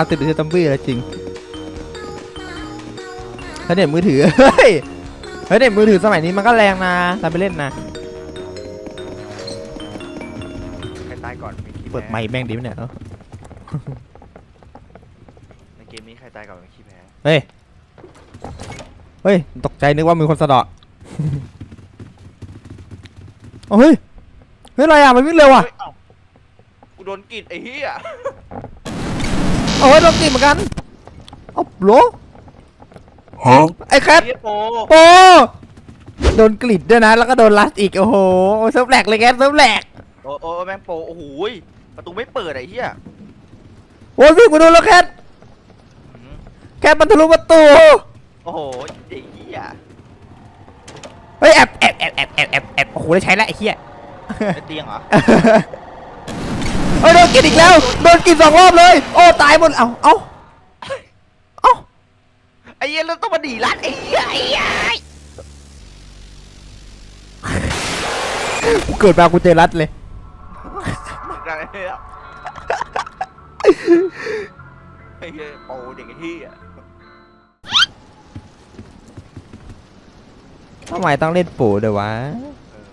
ามติดเซตอมบี้แล้วจริงถ้าเน็ตมือถือ เฮ้ยเฮ้ยเน็ตมือถือสมัยนี้มันก็แรงนะทำไปเล่นนะ ใครตายก่อนมีคีเปิดไมค์แม่งดิวะเนี่ยเอ้าในเกมนี้ใครตายก่อนเป็นคีแพ้เฮ้ย เฮ้ย ตกใจนึกว่ามีคนสะเดาะ เอาเฮ้ย เฮ้ยอะไรอะ มันวิ่งเร็วอะ เฮ้ยเอ้ากูโดนกรีดไอ้เหี้ย เอาเฮ้ยโดนกรีดเหมือนกันเอาโหลไอ้แคทเหี้ยโปโปโดนกรีดด้วยนะ แล้วก็โดนลัสอีก โอ้โหเซิร์ฟแหลกเลยแคทเซิร์ฟแหลกโอ้โอ้แม่งโป โอ้โหยประตูไม่เปิดไอ้เหี้ยโอ้ยวิ่งมาดูแล้วแคทอืมแคทมันทะลุประตู โอ้โหไอ้เหี้ยเฮ้ยแอบแอบแอบแอบแอบแอบแอบโอ้โหได้ใช้แล้วไอ้เหี้ยไอ้เตียงเหรอ เฮ้ยโดนกรีดอีกแล้วโดนกรีดสองรอบเลย โอ้ตายหมดเอ้าเอ้าเอ้าไอ้เหี้ยแล้วต้องมาดีรัดไอ้เหี้ยไอ้เหี้ยกูเกิดมากูเจอรัดเลย ได้แล้วไอ้เหี้ยโปเด็กไอ้เหี้ยทำไมต้องเล่นปู่เดี๋ยววะเออ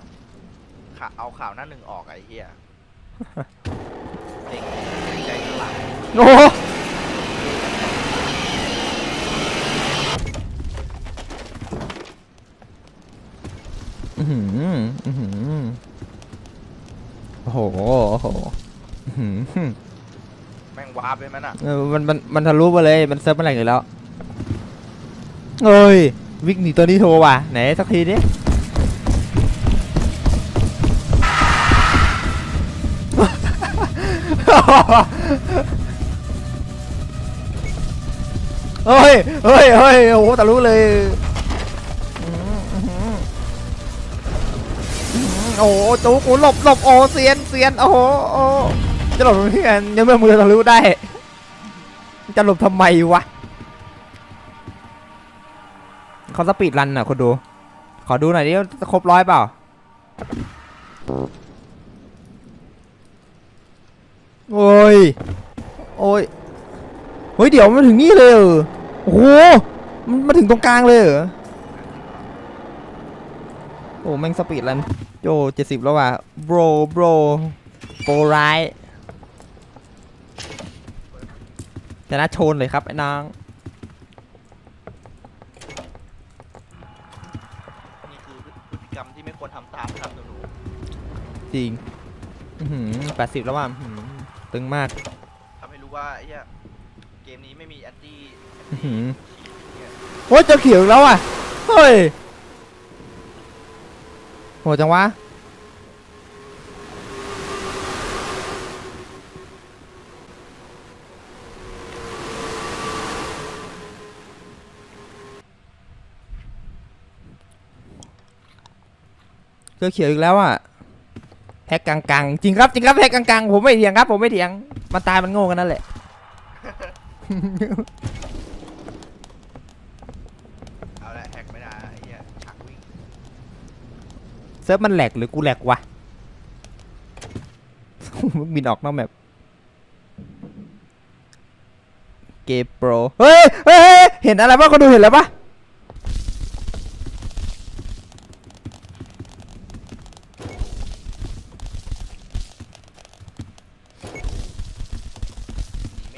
ข่าวเอาข่าวหน้าหนึ่งออกไอ้เหี้ย โอ้โหอื้อหืออื้อหือโอ้โหโอ้โหอื้อหือแม่งวาร์ปเลยมันอะเออมันมันมันทะลุมาเลยมันเซิร์ฟมาแหลกอยู่แล้วเอ้ยวิ่งหนีตัวนี้โทรว่ะไหนสักทีดิ เฮ้ยเฮ้ยเฮ้ยโอ้โหทะลุเลยโอ้โหจุกโอ้หลบหลบโอ้เซียนเซียนโอ้โหจะหลบตรงนี้กันยังไม่มือทะลุได้ จะหลบทำไมวะเขาสปีดรันอะคนดู ขอดูหน่อยดิว่าจะครบร้อยเปล่าโอ้ย โอ้ย เฮ้ย เดี๋ยวมันถึงนี่เลยเหรอ โอ้โหมันมาถึงตรงกลางเลยเหรอ โอ้แม่งสปีดรันโจเจ็ดสิบแล้วว่ะโบรโบรโปรไรชนะโชนเลยครับไอ้นางนี่คือพฤติกรรมที่ไม่ควรทำตามนะครับหนูจริงอือหือแปดสิบแล้วว่ะอื้อหือตึงมาก ๆทำให้รู้ว่าไอ้เหี้ย เกมนี้ไม่มีแอนตี้อื้อหือโอ้ยเจอเขียวอีกแล้วอะเฮ้ยโหจังวะเจอเขียวอีกแล้วอะแพ็กกังๆจริงครับจริงครับแพ็กกังๆผมไม่เถียงครับ ผมไม่เถียงมันตายมันโง่กันนั่นแหละ เอาละแฮกไม่ได้ไอ้เหี้ยฉากวิ่งเซิร์ฟมันแหลกหรือกูแหลกวะ มึงบินออกนอกแมปเกมโปร เฮ้ยเฮ้ยเฮ้ยเห็นอะไรปะคนดูเห็นแล้วปะ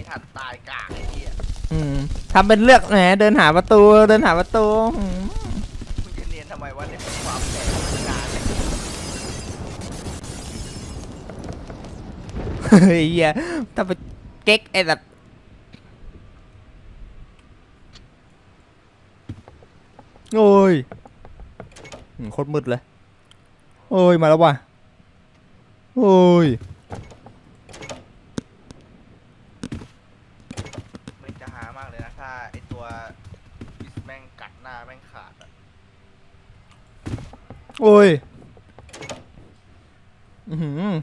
ทันตายกากไอ้เหี้ยอืมทำเป็นเลือกแหมเดินหาประตูเดินหาประตูอืมมึงจะเนียนทำไมวะเนี่ยความแตกงานเนี่ยเฮ้ยเหี้ยถ้าไปเก๊กไอ้แบบโอ้ยอืมโคตรมืดเลย โอ้ยมาแล้วว่ะ โอ้ย ไม่จะหามากเลยนะ ถ้าไอตัวบิสแม่งกัดหน้าแม่งขาดอะโอ้ย อือหือ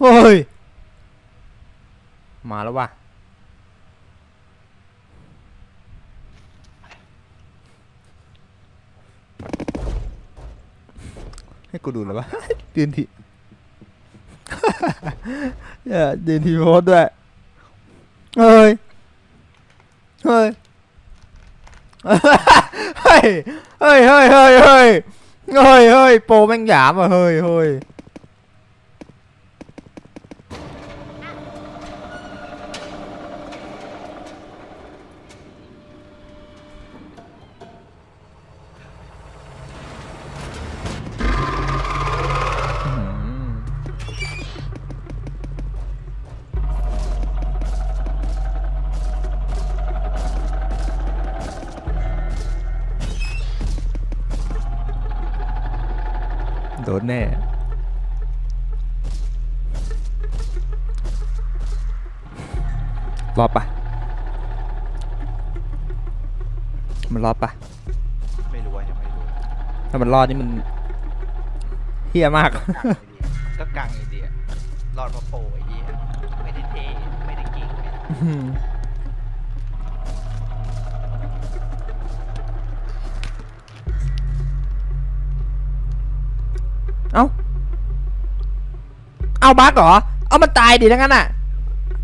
โอ้ย มาแล้วว่ะ ให้กูดูเลยวะ ตื่นที อย่าดินทีโพสด้วย เฮ้ย เฮ้ย เฮ้ย เฮ้ย เฮ้ย เฮ้ย เฮ้ย เฮ้ย โปรแม่งหยามอะ เฮ้ย เฮ้ย โดนแน่ รอดปะมันรอดปะไม่รู้ว่ายังไม่รู้ถ้ามันรอดนี่มันเฮี้ยมาก ก็กังไอเดียรอดเพราะโปรไอ้เหี้ยไม่ได้เทไม่ได้กิ่งไม่ได้อื เอาบักเหรอ เอามันตายดิทั้งนั้นอะ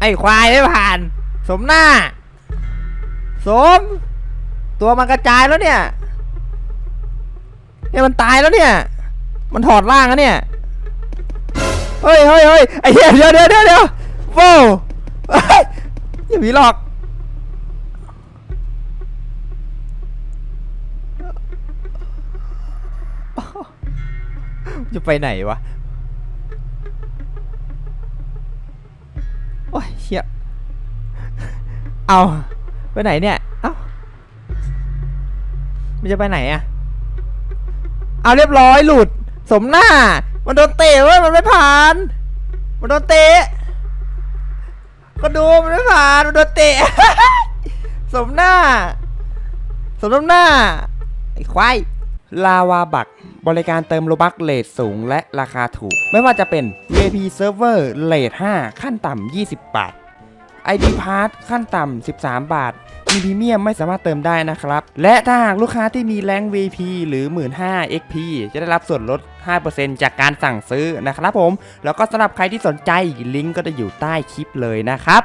ไอ้ควายไม่ผ่าน สมหน้า สม ตัวมันกระจายแล้วเนี่ย เนี่ยมันตายแล้วเนี่ย มันถอดร่างแล้วเนี่ย เฮ้ยเฮ้ยเฮ้ยไอ้เหี้ยเดี๋ยวเดี๋ยวเดี๋ยวเดี๋ยวโว้วเฮ้ยอย่ามีหลอก จะไปไหนวะ โอ้ยเชี่ยเอาไปไหนเนี่ย เอ้ามันจะไปไหนอะเอาเรียบร้อยหลุด สมหน้า มันโดนเตะเว้ยมันไม่ผ่าน มันโดนเตะ ก็ดูมันไม่ผ่าน มันโดนเตะ สมหน้า สมน้ำหน้า ไอ้ควาย ลาวาบัก บริการเติมโลบักเลทสูงและราคาถูก ไม่ว่าจะเป็น VIP Server เลท5ขั้นต่ำ 20 บาท ID Pass ขั้นต่ำ 13 บาท มีพรีเมียมไม่สามารถเติมได้นะครับ และถ้าหากลูกค้าที่มีแรง VP หรือ 15,000 XP จะได้รับส่วนลด 5%จากการสั่งซื้อนะครับผม แล้วก็สำหรับใครที่สนใจลิงก์ก็จะอยู่ใต้คลิปเลยนะครับ